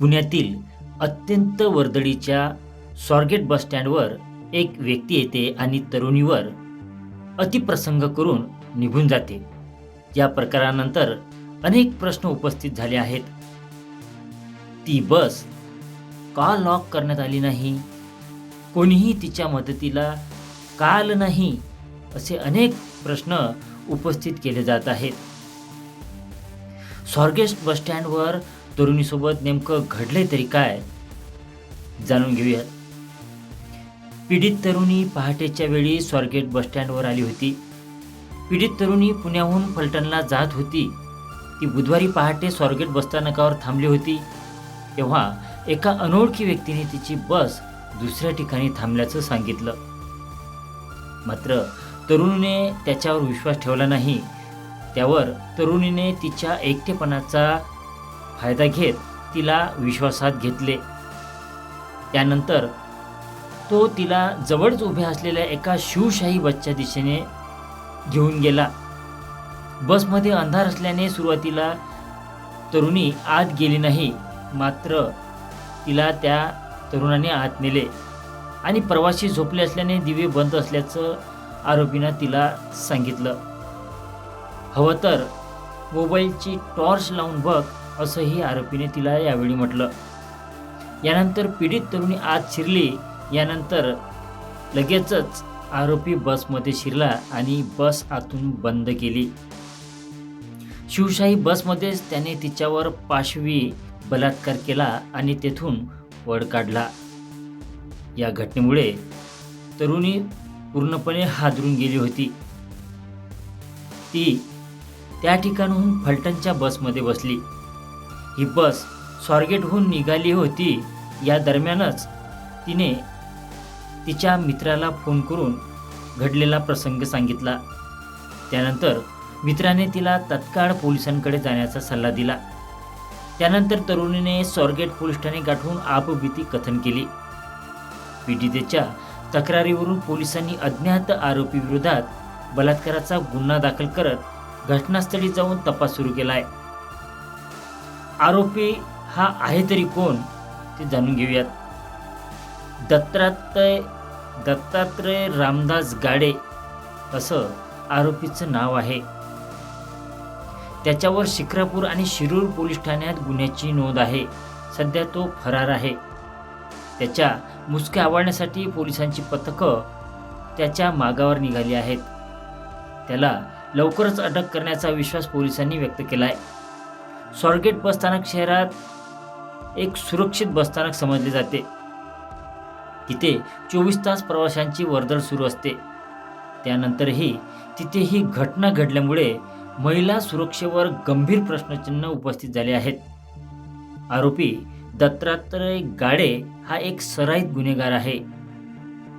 पुण्यातील अत्यंत वर्दळीच्या स्वारगेट बसस्टँडवर एक व्यक्ती येते आणि तरुणीवर अतिप्रसंग करून निघून जाते. या प्रकारानंतर अनेक प्रश्न उपस्थित झाले आहेत. ती बस का लॉक करण्यात आली नाही? कोणीही तिच्या मदतीला का आलं नाही असे अनेक प्रश्न उपस्थित केले जात आहेत. स्वारगेट बसस्टँडवर तरुणीसोबत नेमकं घडलंय तरी काय जाणून घेऊयात. पीडित तरुणी पहाटेच्या वेळी स्वारगेट बसस्टँडवर आली होती. पीडित तरुणी पुण्याहून फलटणला जात होती. ती बुधवारी पहाटे स्वारगेट बसस्थानकावर थांबली होती. तेव्हा एका अनोळखी व्यक्तीने तिची बस दुसऱ्या ठिकाणी थांबल्याचं सांगितलं. मात्र तरुणीने त्याच्यावर विश्वास ठेवला नाही. त्यावर तरुणीने तिच्या एकटेपणाचा फायदा घेत तिला विश्वासात घेतले. त्यानंतर तो तिला जवळच उभ्या असलेल्या एका शिवशाही बसच्या दिशेने घेऊन गेला. बसमध्ये अंधार असल्याने सुरुवातीला तरुणी आत गेली नाही मात्र तिला त्या तरुणाने आत नेले आणि प्रवासी झोपले असल्याने दिवे बंद असल्याचं आरोपीनं तिला सांगितलं. हवं तर मोबाईलची टॉर्च लावून बघ असंही आरोपीने तिला यावेळी म्हटलं. यानंतर पीडित तरुणी आत शिरली. यानंतर लगेचच आरोपी बसमध्ये शिरला आणि बस आतून बंद केली. शिवशाही बसमध्येच त्याने तिच्यावर पाशवी बलात्कार केला आणि तेथून पळ काढला. या घटनेमुळे तरुणी पूर्णपणे हादरून गेली होती. ती त्या ठिकाणहून फलटणच्या बसमध्ये बसली. ही बस स्वारगेटहून निघाली होती. या दरम्यानच तिने तिच्या मित्राला फोन करून घडलेला प्रसंग सांगितला. त्यानंतर मित्राने तिला तत्काळ पोलिसांकडे जाण्याचा सल्ला दिला. त्यानंतर तरुणीने स्वारगेट पोलीस ठाणे गाठून आपबीती कथन केली. पीडितेच्या तक्रारीवरून पोलिसांनी अज्ञात आरोपीविरोधात बलात्काराचा गुन्हा दाखल करत घटनास्थळी जाऊन तपास सुरू केला आहे आरोपी हा आहे तरी कोण ते जाणून घेऊयात. दत्तात्रय दत्तात्रय रामदास गाडे असं आरोपीचं नाव आहे. त्याच्यावर शिक्रापूर आणि शिरूर पोलीस ठाण्यात गुन्ह्याची नोंद आहे. सध्या तो फरार आहे. त्याच्या मुसक्या आवळण्यासाठी पोलिसांची पथकं त्याच्या मागावर निघाली आहेत. त्याला लवकरच अटक करण्याचा विश्वास पोलिसांनी व्यक्त केला आहे स्वारगेट बसस्थानक शहरात एक सुरक्षित बसस्थानक समजले जाते. तिथे चोवीस तास प्रवाशांची वर्दळ सुरू असते. त्यानंतरही तिथे ही घटना घडल्यामुळे महिला सुरक्षेवर गंभीर प्रश्नचिन्ह उपस्थित झाले आहेत. आरोपी दत्तात्रय गाडे हा एक सराईत गुन्हेगार आहे.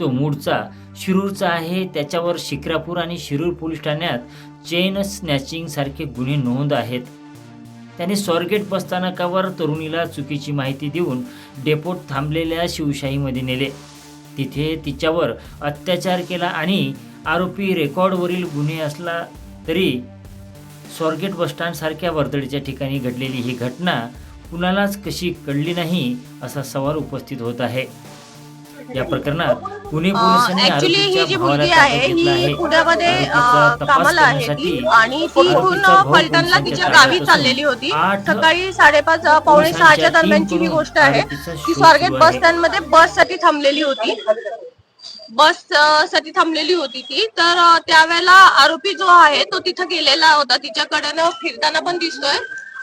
तो मूळचा शिरूरचा आहे. त्याच्यावर शिक्रापूर आणि शिरूर पोलीस ठाण्यात चेन स्नॅचिंग सारखे गुन्हे नोंद आहेत. त्याने स्वारगेट बसस्थानकावर तरुणीला चुकीची माहिती देऊन डेपोट थांबलेल्या शिवशाहीमध्ये नेले. तिथे तिच्यावर अत्याचार केला आणि आरोपी रेकॉर्डवरील गुन्हे असला तरी स्वारगेट बसस्टँडसारख्या वर्दळीच्या ठिकाणी घडलेली ही घटना कुणालाच कशी कळली नाही असा सवाल उपस्थित होत आहे. या प्रकरणात पुणे पोलिसांनी ऍक्च्युली ही जी मुलगी आहे ही पुण्यामध्ये कामाला आहे ती आणि ती इथून फलटणला तिच्या गावी चाललेली होती. सकाळी साडेपाच पावणे सहाच्या दरम्यानची ही गोष्ट आहे ती स्वारगेट बस आहे. स्टँडमध्ये बससाठी थांबलेली होती. बससाठी थांबलेली होती ती. तर त्यावेळेला आरोपी जो आहे तो तिथं गेलेला होता. तिच्याकडनं फिरताना पण दिसतोय.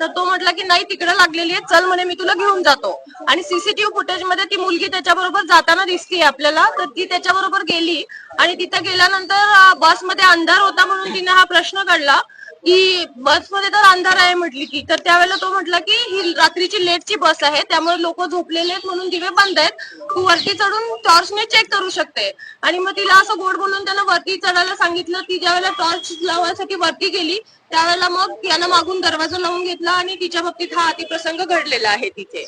तर तो म्हटला की नाही तिकडे लागलेली आहे चल म्हणे मी तुला घेऊन जातो. आणि सीसीटीव्ही फुटेजमध्ये ती मुलगी त्याच्याबरोबर जाताना दिसते आपल्याला तर ती त्याच्याबरोबर गेली आणि तिथं गेल्यानंतर बसमध्ये अंधार होता म्हणून तिने हा प्रश्न काढला की बसमध्ये तर अंधार आहे म्हटली की. तर त्यावेळेला तो म्हटला की ही रात्रीची लेटची बस आहे त्यामुळे लोक झोपलेले आहेत म्हणून दिवे बंद आहेत. तू वरती चढून टॉर्चने चेक करू शकते. आणि मग तिला असं गोड बोलून त्यानं वरती चढायला सांगितलं ती ज्यावेळेला टॉर्च लावायसाठी वरती गेली त्यावेळेला मग यानं मागून दरवाजा लावून घेतला आणि तिच्या बाबतीत हा अतिप्रसंग घडलेला आहे तिथे.